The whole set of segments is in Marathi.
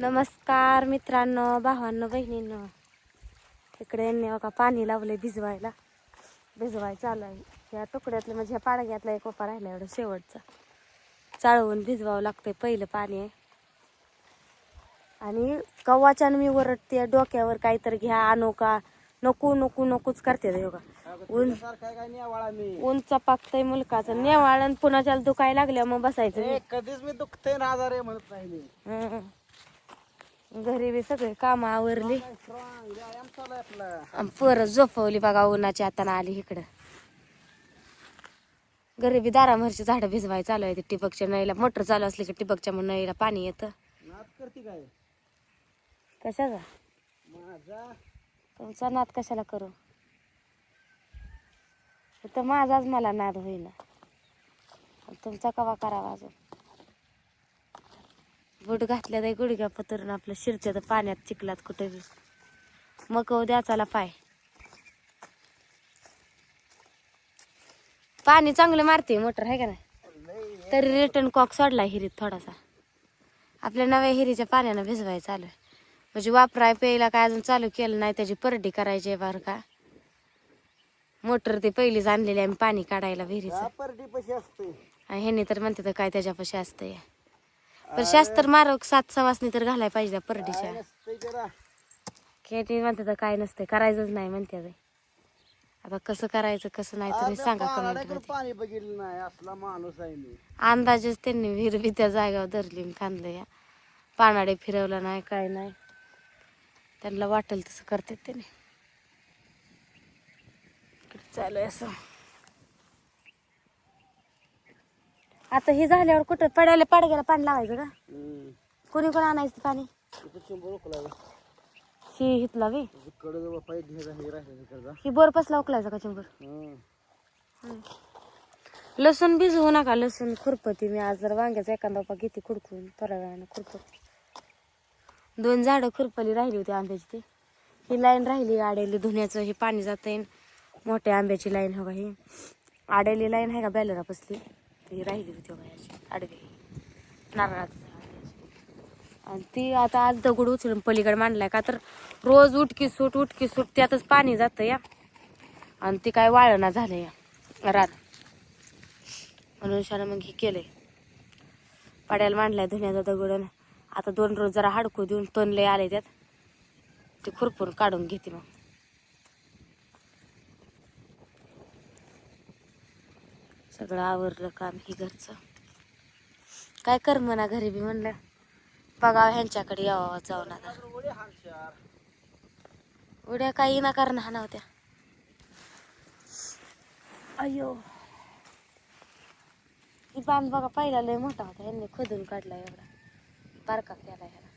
नमस्कार मित्रांनो भावांनो बहिणींनो. इकडे यांनी बघा पाणी लावलंय भिजवायला. भिजवाय चालू आहे या तुकड्यातलं म्हणजे ह्या पाडग्यातला एक कोपा राहिला एवढा शेवटचा. चाळवून भिजवावं लागतंय पहिलं पाणी. आहे आणि कव्वाच्यानं मी वरटते डोक्यावर काहीतरी घ्या आणू का नको नको नकोच करते बघा. ऊन ऊन चपाकतंय मुलकाचं. नेवाळण पुन्हा दुखायला लागल्या मग बसायचं कधीच मी दुखते ना आजार म्हणत नाही. घरी बी सगळे काम आवरली. परत झोपवली बघा उन्हाच्या हाताने आली इकडं. घरी बी दारामरची झाडं भिजवाय चालू आहे ते टिबकच्या नळीला. मोटर चालू असली की टिबकच्या नळीला पाणी येतं. कशाचा तुमचा नाद कशाला करू? तर माझाच मला नाद होईना. तुमचा कवा करावा अजून? बूट घातल्या तर गुडघ्या पतरून आपलं शिरच्या तर पाण्यात चिखलात कुठे बी मग द्याचाला पाय. पाणी चांगलं मारते मोटर आहे का नाही? तरी रिटर्न कॉक सोडला हिरीत थोडासा. आपल्या नव्या हिरीच्या पाण्यानं भिजवायचं चालू आहे. म्हणजे वापराय प्यायला काय अजून चालू केलं नाही त्याची परडी करायची आहे बरं का. मोटर ते पहिलीच आणलेली आम्ही पाणी काढायला विहिरीचं. परडी पशी असते. आणि ह्यांनी तर म्हणते तर काय त्याच्यापाशी असतंय. पण शास्त्र मारक सात सवासनी तर घालाय पाहिजे त्या परडीच्या. म्हणते तर काय नसते करायचंच नाही म्हणते ते. आता कसं करायचं कसं नाही तुम्ही सांगा कमेंटमध्ये. पाणी बघितलं नाही असला माणूस आहे मी. अंदाजेच त्यांनी विहीर बी त्या जागेवर धरली खांदलं. या पानाडे फिरवलं नाही काय नाही. त्यांना वाटेल तसं करतात त्याने. चालू आहे असं. आता हे झाल्यावर कुठं पडायला पाडग्याला पाणी लावायचं का. कोणी कोण आणायचं पाणी? ही हितला वे हे बोर पसला उकलायचा का चिंबर हं. लसूण भिजवू नका लसूण खुरपती. मी आज जर वांग्याचा एखादा बापा घेते खुडकून थोड्या वेळानं खुरपत. दोन झाडं खुरपली राहिली होती आंब्याची ती. ही लाईन राहिली आडेली धुण्याचं हे पाणी जात मोठ्या आंब्याची लाईन हो का ही. आडेली लाईन आहे का बॅलरा पसली? ती राहिली होती बघा याची आडवी. नारळाचं झाड आणि ती आता आज दगड उचलून पलीकडे मांडलाय का तर रोज उठकी सूट उठकी सूट त्यातच पाणी जातं या. आणि ती काय वाळणा झालं या रात म्हणून शानं मग हे केलंय. पाड्याला मांडलाय धुण्याचा दगड आता दोन रोज जरा हाडकू देऊन तणले आले त्यात. ते खुरपून काढून घेते मग. सगळं आवरलं काम ही घरचं. काय कर म्हणा घरी बी म्हणलं. बघावं ह्यांच्याकडे यावं जाऊन आता. उड्या काही ना कारण हा नव्हत्या. अयो. ही बांध बघा पहिला लय मोठा होता यांनी खोदून काढला एवढा. बारका केला ह्याला.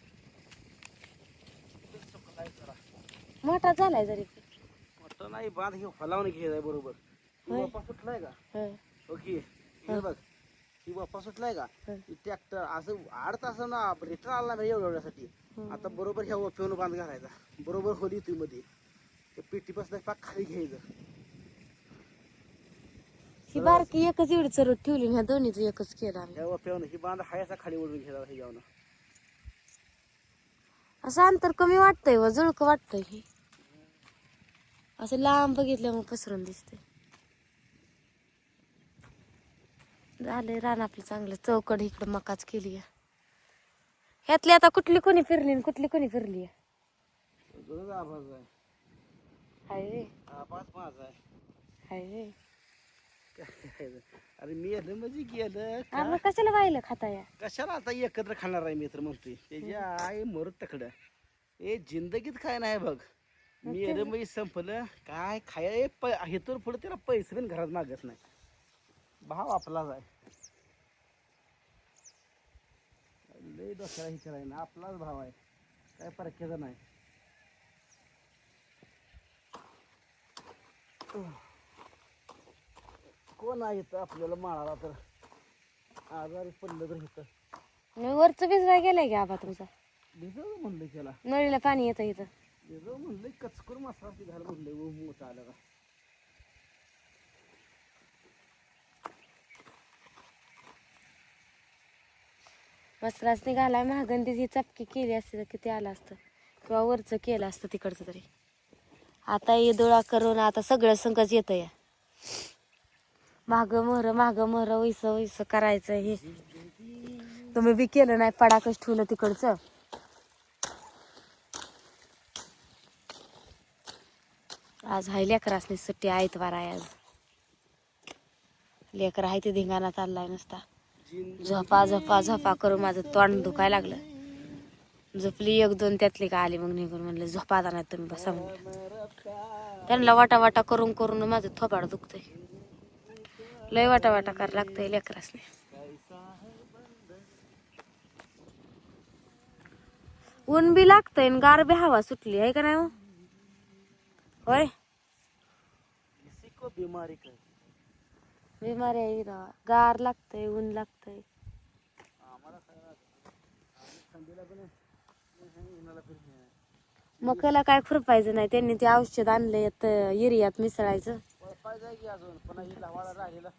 मोठा झालाय जरी. नाही बांध हे फलावून घ्यायचंय बरोबर. का. ओके हे बघ ही बाप्पा सुटलाय का. ट्रॅक्टर असं आठ तास ना रिटर्न आला नाही एवढ्या वेळासाठी आता बरोबर ह्या ओप्यावर बांध घालायचा. बरोबर होली ती मध्ये ते पेटी पासून पाक खाली घ्यायचं. ही बारकी एकच एवढी चरत ठेवली ह्या दोन्हीच एकच केलं आम्ही. ह्या ओप्यावर ही बांध हायसा खाली ओढून घ्यायचा हे जाऊन असं अंतर कमी वाटतंय व जुळक वाटतंय. हे असं लांब बघितलं मग पसरून दिसते झालंय रान आपलं चांगलं. चौकड इकडं मकाच केली ह्यातली आता कुठली कोणी फिरली कुठली कोणी फिरली? अरे मी म्हणजे गेलं कशाला व्हायला खाता या कशाला आता एकत्र खाणार आहे मी तर म्हणतोय. त्याच्या आई मरत तकडं. ए जिंदगीत काय नाही बघ. मी येणं म्हणजे संपलं. काय खाय हेतून पुढे त्याला पैसे पण घरात मागत नाही. भाव आपलाच आहे. लय डोक्याला हे करायला ना आपलाच भाव आहे काय परक्याचा नाही कोण आहे इथं आपल्याला माळाला तर आजारी पडलं तर इथं मी वरचं भिजवाय गेलाय की आबा तुमचा भिजव म्हणलं त्याला नळीला पाणी येतं इथं भिजव म्हणलं कचकूर मसाला घाल म्हणलं मोठा आला का वस्त्रासने घालाय महागंदी ही चपकी केली असते तर किती आलं असतं. किंवा वरचं केलं असतं तिकडचं तरी. आता ये डोळा करून आता सगळं संकच येतं या माग मोहर माग मोहर वैस वैस करायचं हे. तुम्ही बी केलं नाही पडाकच ठेवलं तिकडचं. आज हाय लेकरासनी सुट्टी आयतवार आहे आज. लेकर आहे ते धिंगाणा चाललाय नुसता. झोपा झोपा झोपा करून माझं तोंड दुखायला लागलं. झोपली एक दोन त्यातली का आली मग निघून म्हणलं झोपा आता नाही तुम्ही बसा म्हणलं. त्यांना वाटा वाटा करून करून माझं थोपाड दुखतंय. लय वाटा वाटा करायला लागतंय लेकरासने. ऊन बी लागतंय आणि गार बी हवा सुटली आहे का नाही हो? होय. बिमारी बिमारी आहे इथं. गार लागतंय ऊन लागतंय. आम्हाला काय राहतं? आम्ही नाही, मकाला काय खुरपायचं नाही. त्यांनी ते औषध आणलंय युरियात मिसळायचं. कोळपायचं आहे की अजून पण ही लावाला राहिलेला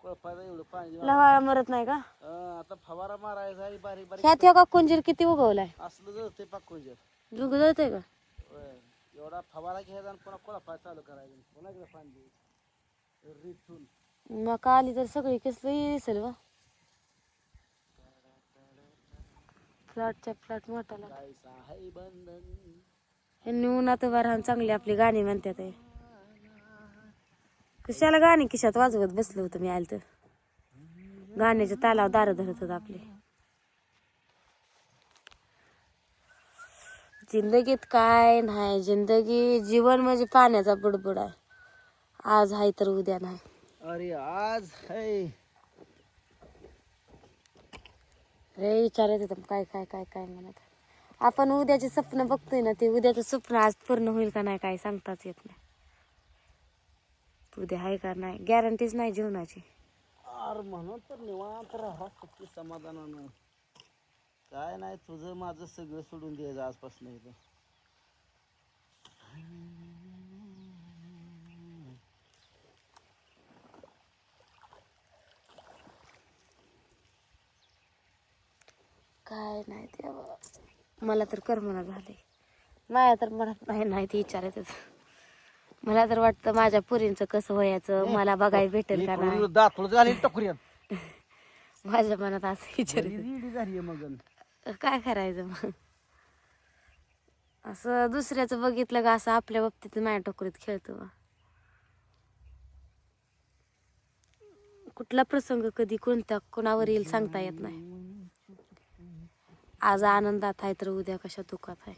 कोळपायचं एवढं पाणी लवाळा मरत नाही का? अं, आता फवारा मारायचा आहे बारीक बारीक ह्यात ह्या का कुंजीर किती उगवलाय? असलं जर ते पाक कोंजर जुग का? एवढा फवारा घ्यायचा आणि पुन्हा कोळपाय चालू करायचं. पुन्हा एकदा पाणी द्यायचं रिठून मका आली तर सगळी कसली दिसेल वा. फ्लॅटच्या फ्लॅट मोठाला यांनी उन्हात उभा चांगली आपली गाणी म्हणतात आहे. कशाला गाणी किशात वाजवत बसलो होतं मी आलं तर गाण्याच्या तालावर दार धरत होत आपले. जिंदगीत काय नाही जिंदगी जीवन म्हणजे पाण्याचा बुडबुड. आहे आज आहे तर उद्या नाही. अरे आज है. रे विचारत होतं काय काय काय काय म्हणत. आपण उद्याचे स्वप्न बघतोय ना ते उद्याचं स्वप्न आज पूर्ण होईल का नाही काय सांगताच येत नाही. उद्या आहे का नाही गॅरंटीच नाही जीवनाची. अर म्हणून तर निवांत राहा समाधानानं. काय नाही तुझं माझं सगळं सोडून द्यायचं आजपासून इथं काय नाही ते मला तर करमना झाले माया तर म्हणत नाही नाही ते विचारतच मला तर वाटतं माझ्या पुरींचं कसं व्हायचं मला बघायला भेटेल का नाही? झाली माझ्या मनात असं विचार इडी झाली मग काय करायचं मग? असं दुसऱ्याचं बघितलं का असं आपल्या बाबतीत माझ्या टोकरीत खेळतो बा. कुठला प्रसंग कधी कोणत्या कोणावर येईल सांगता येत नाही. आज आनंदात आहे तर उद्या कशा दुखात आहे?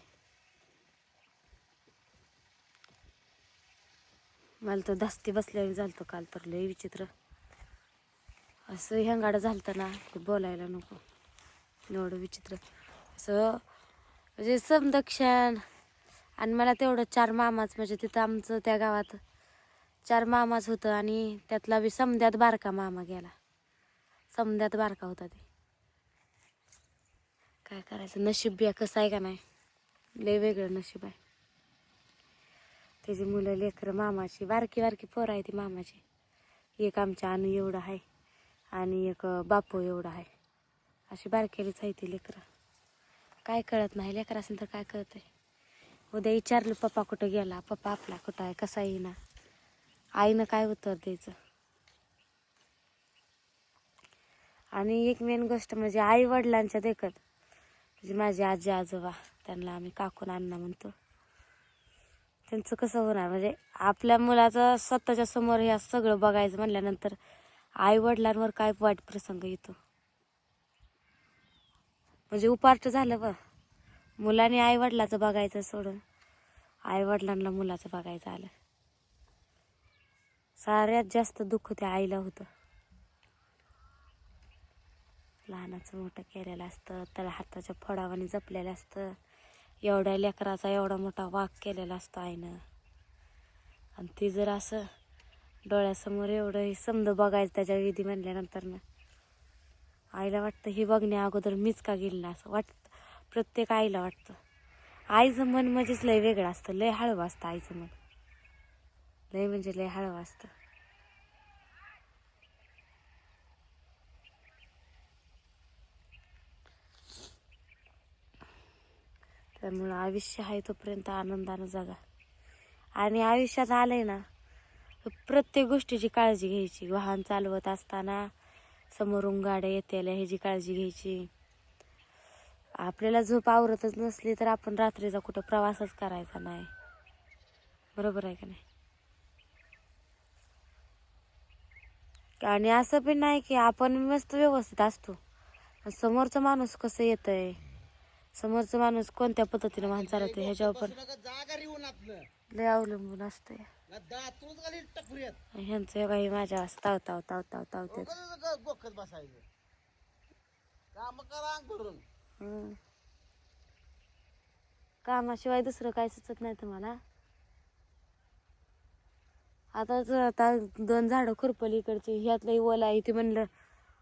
मला तर धास्ती बसल्यावर झालतं काल तर लय विचित्र. असं हंगाडं झालतं ना की बोलायला नको. एवढं विचित्र. असं म्हणजे समदक्षण. आणि मला तेवढं चार मामाच म्हणजे तिथं आमचं त्या गावात चार मामाच होतं आणि त्यातला बी समद्यात बारका मामा गेला. समद्यात बारका होता ते. काय करायचं? नशीब बिया कसं आहे का नाही? लय वेगळं नशीब आहे. त्याची मुलं लेकरं मामाची बारकी बारकी पोरं आहे ती मामाची. एक आमच्या अनु एवढं आहे आणि एक बापू एवढं आहे. अशी बारकेलीच आहे ती लेकरं. काय कळत नाही लेकर असेल तर काय कळतंय? उद्या विचारलं पप्पा कुठं गेला? पप्पा आपला कुठं आहे? कसा येईना आईनं काय उत्तर द्यायचं? आणि एक मेन गोष्ट म्हणजे आई वडिलांच्या देखत माझे आजी आजोबा त्यांना आम्ही काकून अण्णा म्हणतो. त्यांचं कसं होणार? म्हणजे आपल्या मुलाचं स्वतःच्या समोर हे सगळं बघायचं म्हणल्यानंतर आई वडिलांवर काय वाईट प्रसंग येतो? म्हणजे उपार्ट झालं बघ. मुलाने आई वडिलाचं बघायचं सोडून आई वडिलांना मुलाचं बघायचं आलं. साऱ्यात जास्त दुःख त्या आईला होतं. लहानाचं मोठं केलेलं असतं त्याला हाताच्या फोडावाने जपलेलं असतं. एवढ्या लेकराचा एवढा मोठा वाघ केलेला असतो आईनं. आणि ती जर असं डोळ्यासमोर एवढं हे समज बघायचं त्याच्या विधी म्हणल्यानंतर ना आईला वाटतं हे बघण्या अगोदर मीच का गेली ना असं वाटतं. प्रत्येक आईला वाटतं. आईचं मन म्हणजेच लय वेगळं असतं. लय हळवं असतं आईचं मन. लय म्हणजे लय हळवं असतं. त्यामुळं आयुष्य आहे तोपर्यंत आनंदानं जगा. आणि आयुष्यात आलंय ना प्रत्येक गोष्टीची काळजी घ्यायची. वाहन चालवत असताना समोरून गाड्या येत्याला ह्याची काळजी घ्यायची. आपल्याला झोप आवरतच नसली तर आपण रात्रीचा कुठं प्रवासच करायचा नाही. बरोबर आहे का नाही? आणि असं पण नाही की आपण मस्त व्यवस्थित असतो. समोरचा माणूस कसं येतंय? समोरचा माणूस कोणत्या पद्धतीने वाहन चालवतोय ह्याच्यावर पण लय अवलंबून टपऱ्यात ह्यांचं हे बाई माझ्या ताव ताव ताव ताव ताव ते गोखत बसायचं. काम करा अंग भरून. कामाशिवाय दुसरं काय सुचत नाही तुम्हाला? आता जर आता दोन झाडं खुरपली इकडची. ह्यातलं ओल आहे ते म्हणलं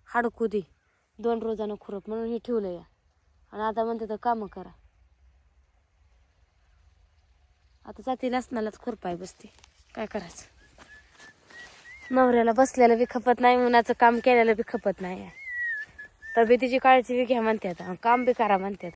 हाडकू दे. दोन रोजानं खुरप म्हणून हे ठेवलं या. आणि आता म्हणते तर कामं करा. आता जाती लसणालाच खुरपाय बसते. काय करायचं? नवऱ्याला बसलेलं बी खपत नाही उन्हाचं काम केलेलं बी खपत नाही. तब्येतीची काळजी बी घ्या म्हणतात काम बी करा म्हणतात